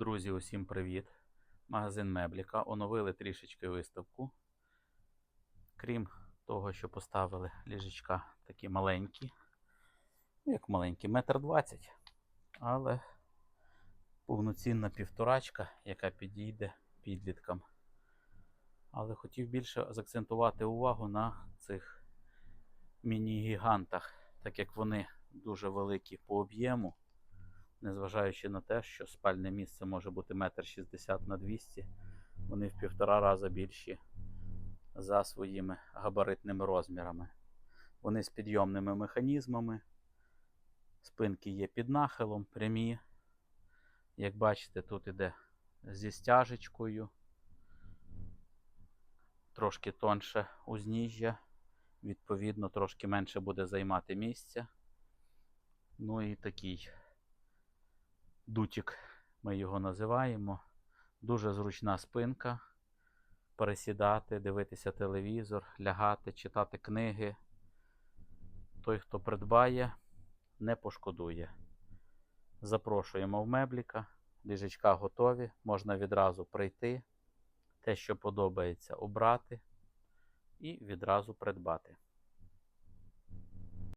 Друзі, усім привіт! Магазин Мебліка. Оновили трішечки виставку. Крім того, що поставили ліжечка такі маленькі. Як маленькі, метр двадцять. Але повноцінна півторачка, яка підійде підліткам. Але хотів більше закцентувати увагу на цих міні-гігантах, так як вони дуже великі по об'єму незважаючи на те, що спальне місце може бути 1,60 м на 200 вони в півтора рази більші за своїми габаритними розмірами. Вони з підйомними механізмами, спинки є під нахилом, прямі. Як бачите, тут іде зі стяжечкою, трошки тонше узніжжя, відповідно, трошки менше буде займати місця. Ну і такий дутік, ми його називаємо. Дуже зручна спинка. Пересідати, дивитися телевізор, лягати, читати книги. Той, хто придбає, не пошкодує. Запрошуємо в мебліка. Ліжечка готові, можна відразу прийти, те, що подобається, обрати і відразу придбати.